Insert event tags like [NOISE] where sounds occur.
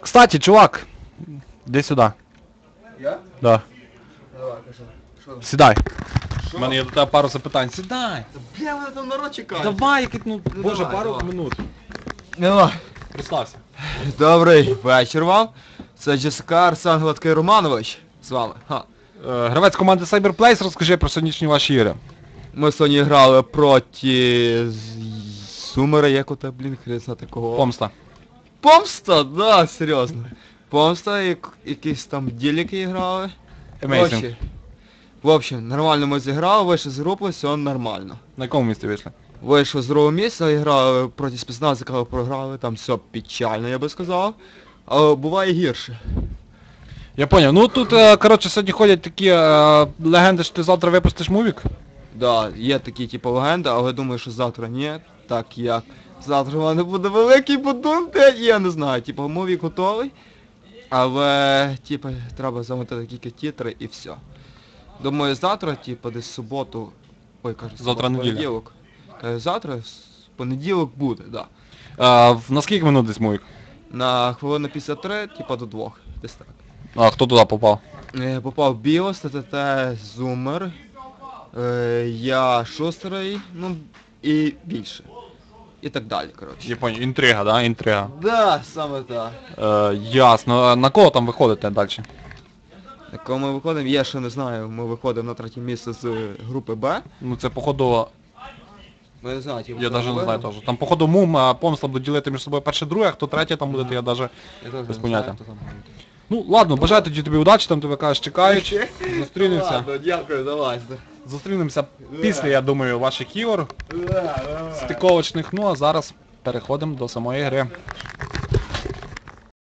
Кстати, чувак, іди сюди. Я? Да. Давай, кажи. Що? Сідай. У мене є до тебе пару запитань. Сідай. Бля, мене там народ чекає. Давай, який, ну, Ну, боже, давай, пару давай. минут. Давай. Представся. Добрий вечір вам. Це ЖСК Арсен Романович. З вами. Ха. Е, Гравець команди Cyberplace, розкажи про сьогоднішні ваші ігри. Ми сьогодні грали проти з- Сумера, як оте, блін, хрен знати кого. Помста. Помста, да, серйозно. Помста, як, якісь там діліки грали. Amazing. В общем, нормально ми зіграли, вийшли з групи, все нормально. На якому місці вийшли? Вийшов з другого місця, грали проти спецназика, програли, там все печально, я би сказав. Але буває гірше. Я поняв. Ну тут, е, коротше, сьогодні ходять такі е, легенди, що ти завтра випустиш мувік. Да, є такі типу легенди, але думаю, що завтра ні, так як завтра в мене буде великий будунт, я не знаю, типу мовік готовий. Але, типу, треба замотати тільки тітри і все. Думаю, завтра, типу, десь суботу. Ой, кажу, Завтра суботу, понеділок. Кажу, завтра, понеділок буде, да. Е, в- на скільки минут десь мувік? На хвилину 53, типу до двох. Десь так. А хто туди попав? Е, Попав Біос, ТТТ, Зумер, е, я шустрий, ну і більше. І так далі, коротше. Я інтрига, да? Інтрига. Да, саме так. Е, ясно. А На кого там виходите далі? На кого ми виходимо, я ще не знаю, ми виходимо на третє місце з групи Б. Ну це походу. Ми не знаю, типу, Я хто навіть не знаю виграв. теж. Там походу мум, а помста будуть ділити між собою перше друге, а хто третє там буде, то я навіть. Я теж без поняття. знаю, хто там буде. Ну ладно, бажаю тоді тобі удачі, там тебе кажуть, чекають. [LAUGHS] Зустрінемося. Ладно, дякую, давай. Зустрінемося після, я думаю, ваших ігор, стиковочних. Ну а зараз переходимо до самої гри.